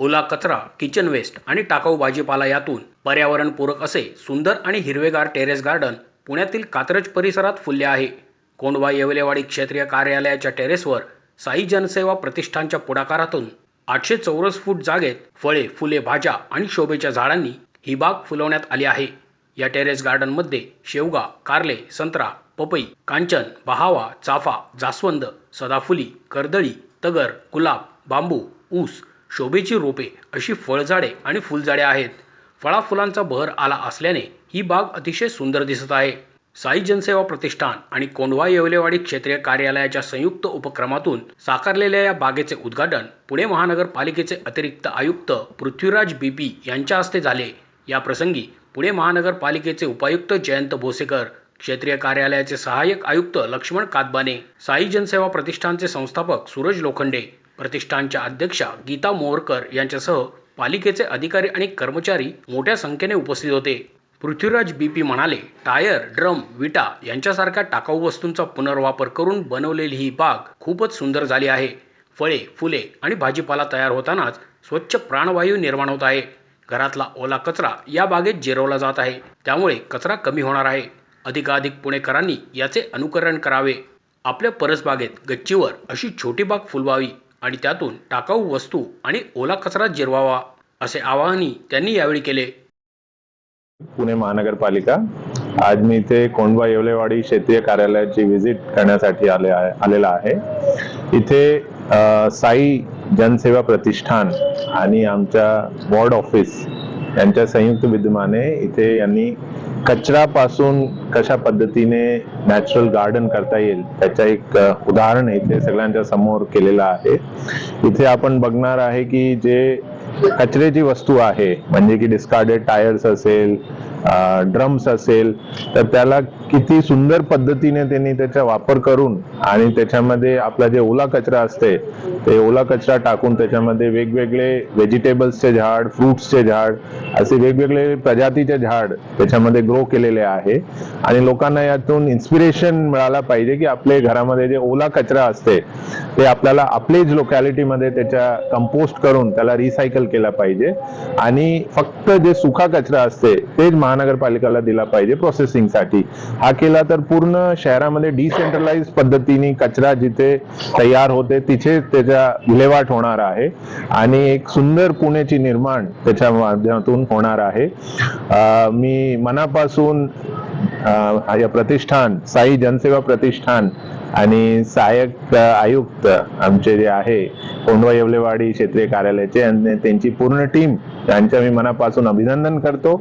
ओला कचरा kitchen waste आणि टाकाऊ भाजीपाला यातून पर्यावरणपूरक असे सुंदर आणि हिरवेगार टेरेस गार्डन पुण्यातील कात्रज परिसरात फुलले आहे. कोंडवा येवलेवाडी क्षेत्रीय कार्यालयाच्या टेरेसवर साई जनसेवा प्रतिष्ठानच्या पुढाकारातून आठशे चौरस फूट जागेत फळे फुले भाज्या आणि शोभेच्या झाडांनी ही बाग फुलवण्यात आली आहे. या टेरेस गार्डनमध्ये शेवगा कारले संत्रा पपई कांचन बहावा चाफा जास्वंद सदाफुली कर्दळी तगर गुलाब बांबू ऊस शोभेची रोपे अशी फळझाडे आणि फुलझाडे आहेत. फळाफुलांचा बहर आला असल्याने ही बाग अतिशय सुंदर दिसत आहे. साई जनसेवा प्रतिष्ठान आणि कोंढवा येवलेवाडी क्षेत्रीय कार्यालयाच्या संयुक्त उपक्रमातून साकारलेल्या या बागेचे उद्घाटन पुणे महानगरपालिकेचे अतिरिक्त आयुक्त पृथ्वीराज बीपी यांच्या हस्ते झाले. या प्रसंगी पुणे महानगरपालिकेचे उपायुक्त जयंत भोसेकर क्षेत्रीय कार्यालयाचे सहाय्यक आयुक्त लक्ष्मण कातबाने साई जनसेवा प्रतिष्ठानचे संस्थापक सूरज लोखंडे प्रतिष्ठानच्या अध्यक्षा गीता मोहरकर यांच्यासह पालिकेचे अधिकारी आणि कर्मचारी मोठ्या संख्येने उपस्थित होते. पृथ्वीराज बीपी म्हणाले टायर ड्रम विटा यांच्यासारख्या टाकाऊ वस्तूंचा पुनर्वापर करून बनवलेली ही बाग खूपच सुंदर झाली आहे. फळे फुले आणि भाजीपाला तयार होतानाच स्वच्छ प्राणवायू निर्माण होत आहे. घरातला ओला कचरा या बागेत जिरवला जात आहे. त्यामुळे कचरा कमी होणार आहे. अधिकाधिक पुणेकरांनी याचे अनुकरण करावे. आपल्या परसबागेत गच्चीवर अशी छोटी बाग फुलवावी. आणि त्यातून टाकाऊ वस्तू आणि ओला कचरा जिरवावा असे आवाहनही त्यांनी यावेळी केले. पुणे महानगरपालिका आज मी इथे कोंडवा येवलेवाडी क्षेत्रीय कार्यालयाची व्हिजिट करण्यासाठी आले आहे आलेला आहे. इथे साई जनसेवा प्रतिष्ठान आणि आमच्या वॉर्ड ऑफिस यांच्या संयुक्त विद्यमाने इथे यांनी कचरापासून कशा पद्धतीने नॅचरल गार्डन करता येईल त्याचं एक उदाहरण इथे सगळ्यांच्या समोर केलेलं आहे. इथे आपण बघणार आहे की जे कचऱ्याची वस्तू आहे म्हणजे की डिस्कार्डेड टायर्स असेल ड्रम्स असेल तर त्याला किती सुंदर पद्धतीने त्यांनी त्याचा वापर करून आणि त्याच्यामध्ये आपला जे ओला कचरा असते ते ओला कचरा टाकून त्याच्यामध्ये वेगवेगळे व्हेजिटेबल्सचे झाड फ्रुट्सचे झाड असे वेगवेगळे प्रजातीचे झाड त्याच्यामध्ये ग्रो केलेले आहे. आणि लोकांना यातून इन्स्पिरेशन मिळाला पाहिजे की आपले घरामध्ये जे ओला कचरा असते ते आपल्याला आपलेच लोकॅलिटीमध्ये त्याच्या कंपोस्ट करून त्याला रिसायकल केला पाहिजे. आणि फक्त जे सुका कचरा असते तेच महानगरपालिकेला दिला पाहिजे प्रोसेसिंगसाठी हा केला तर पूर्ण शहरामध्ये डिसेंट्रलाइज पद्धतीने कचरा जिथे तयार होते तिथे त्याचा विल्हेवाट होणार आहे. आणि एक सुंदर पुण्याची निर्माण त्याच्या माध्यमातून होणार आहे. मी मनापासून या प्रतिष्ठान साई जनसेवा प्रतिष्ठान आणि सहाय्यक आयुक्त आमचे जे आहे कोंडवा येवलेवाडी क्षेत्रीय कार्यालयाचे आणि त्यांची पूर्ण टीम त्यांच्या मी मनापासून अभिनंदन करतो.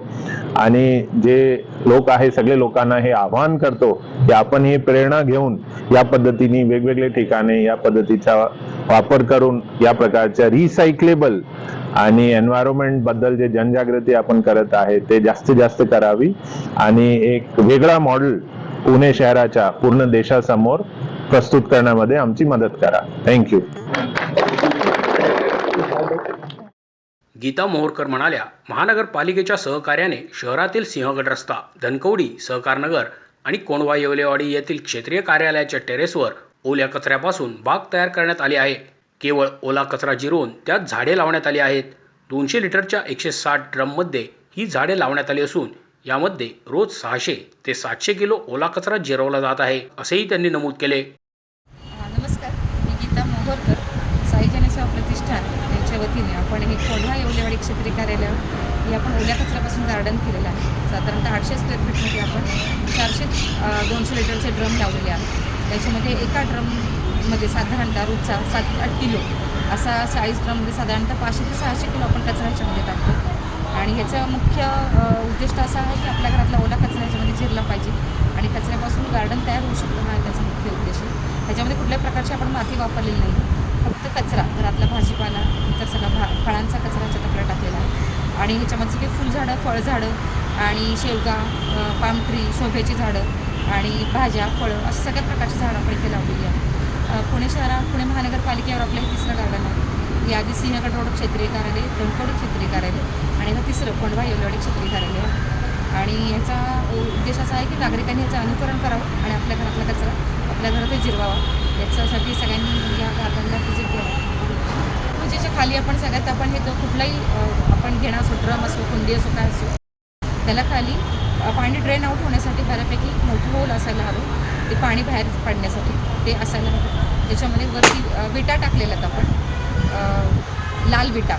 आणि जे लोक आहे सगळे लोकांना हे आवाहन करतो की आपण ही प्रेरणा घेऊन या पद्धतीने वेगवेगळे ठिकाणे या पद्धतीचा वापर करून या प्रकारच्या रिसायकलेबल आणि एन्व्हायरमेंटबद्दल जे जनजागृती आपण करत आहे ते जास्तीत जास्त करावी. आणि एक वेगळा मॉडेल पुणे शहराच्या पूर्ण देशासमोर प्रस्तुत करण्यामध्ये आमची मदत करा. थँक्यू गीता मोहोरकर म्हणाल्या महानगरपालिकेच्या सहकार्याने शहरातील सिंहगड रस्ता धनकवडी सहकारनगर आणि कोंडवा येवलेवाडी येथील क्षेत्रीय कार्यालयाच्या टेरेसवर ओल्या कचऱ्यापासून बाग तयार करण्यात आली आहे. केवळ ओला कचरा जिरवून त्यात झाडे लावण्यात आली आहेत. दोनशे लिटरच्या एकशे साठ ड्रममध्ये ही झाडे लावण्यात आली असून यामध्ये रोज सहाशे ते सातशे किलो ओला कचरा जिरवला जात आहे असेही त्यांनी नमूद केले. नमस्कार. मी गीता मोहोरकर साईजाने सेवा प्रतिष्ठान यांच्या वतीने आपण हे कोंढवा येवलेवाडी क्षेत्रीय कार्यालयावर हे आपण ओल्या कचऱ्यापासून गार्डन केलेलं आहे. साधारणतः आठशे स्क्वेअर फीटमध्ये आपण चारशे दोनशे लिटरचे ड्रम लावलेले आहेत. त्याच्यामध्ये एका ड्रममध्ये साधारणतः रोजचा सात आठ किलो असा साईज ड्रममध्ये साधारणतः पाचशे ते सहाशे किलो आपण कचरा ह्याच्यामध्ये आणि ह्याचं मुख्य उद्दिष्ट असा आहे की आपल्या घरातला ओला कचरा ह्याच्यामध्ये झिरला पाहिजे. आणि कचऱ्यापासून गार्डन तयार होऊ शकतो हा त्याचा मुख्य उद्देश आहे. ह्याच्यामध्ये कुठल्याही प्रकारची आपण माती वापरलेली नाही. फक्त कचरा घरातला भाजीपाला इतर सगळा भा फळांचा कचरा ह्याच्यात टाकलेला आहे. आणि ह्याच्यामध्ये सगळी फुलझाडं फळझाडं आणि शेवगा पाम ट्री शोभेची झाडं आणि भाज्या फळं अशा सगळ्या प्रकारची झाडं आपण इथे लावलेली आहेत. पुणे शहरात पुणे महानगरपालिकेवर आपलं हे तिसरं गार्डन आहे. याआधी सिंहगड रोड क्षेत्रीय कार्यालय धनकोड क्षेत्रीय कार्यालय. आणि मग तिसरं कोंडवा येवलेवाडी क्षेत्रीय कार्यालय आहे आणि याचा उद्देश असा आहे की नागरिकांनी याचं अनुकरण करावं आणि आपल्या घरातला कचरा आपल्या घरातही जिरवावा. याच्यासाठी सगळ्यांनी या गार्डनला व्हिजिट द्यावी पूजेच्या खाली आपण सगळ्यात आपण हे कुठलाही आपण घेणार असो ड्रम असो कुंडी असो काय असो त्याला खाली पाणी ड्रेन आउट होण्यासाठी बऱ्यापैकी मोठं होल असायला हवं. ते पाणी बाहेर पडण्यासाठी ते असायला हवं. त्याच्यामध्ये वरती विटा टाकलेल्या आहेत आपण लाल विटा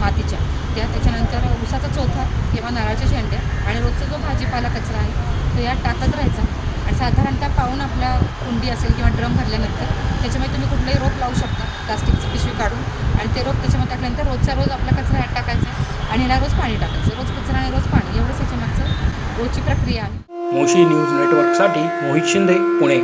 मातीच्या. त्या त्याच्यानंतर उसाचा चोथा किंवा नारळाच्या शेंड्या आणि रोजचा जो भाजीपाला कचरा आहे तो यात टाकत राहायचा. आणि साधारणतः पाहून आपल्या कुंडी असेल किंवा ड्रम भरल्यानंतर त्याच्यामध्ये तुम्ही कुठलंही रोप लावू शकता. प्लास्टिकची पिशवी काढून. आणि ते रोप त्याच्यामध्ये टाकल्यानंतर रोजचा रोज आपला कचरा यात टाकायचा. आणि याला रोज पाणी टाकायचं. रोज कचरा आणि रोज पाणी. एवढंच याच्या मागचं रोजची प्रक्रिया आहे. मोशी न्यूज नेटवर्कसाठी मोहित शिंदे पुणे.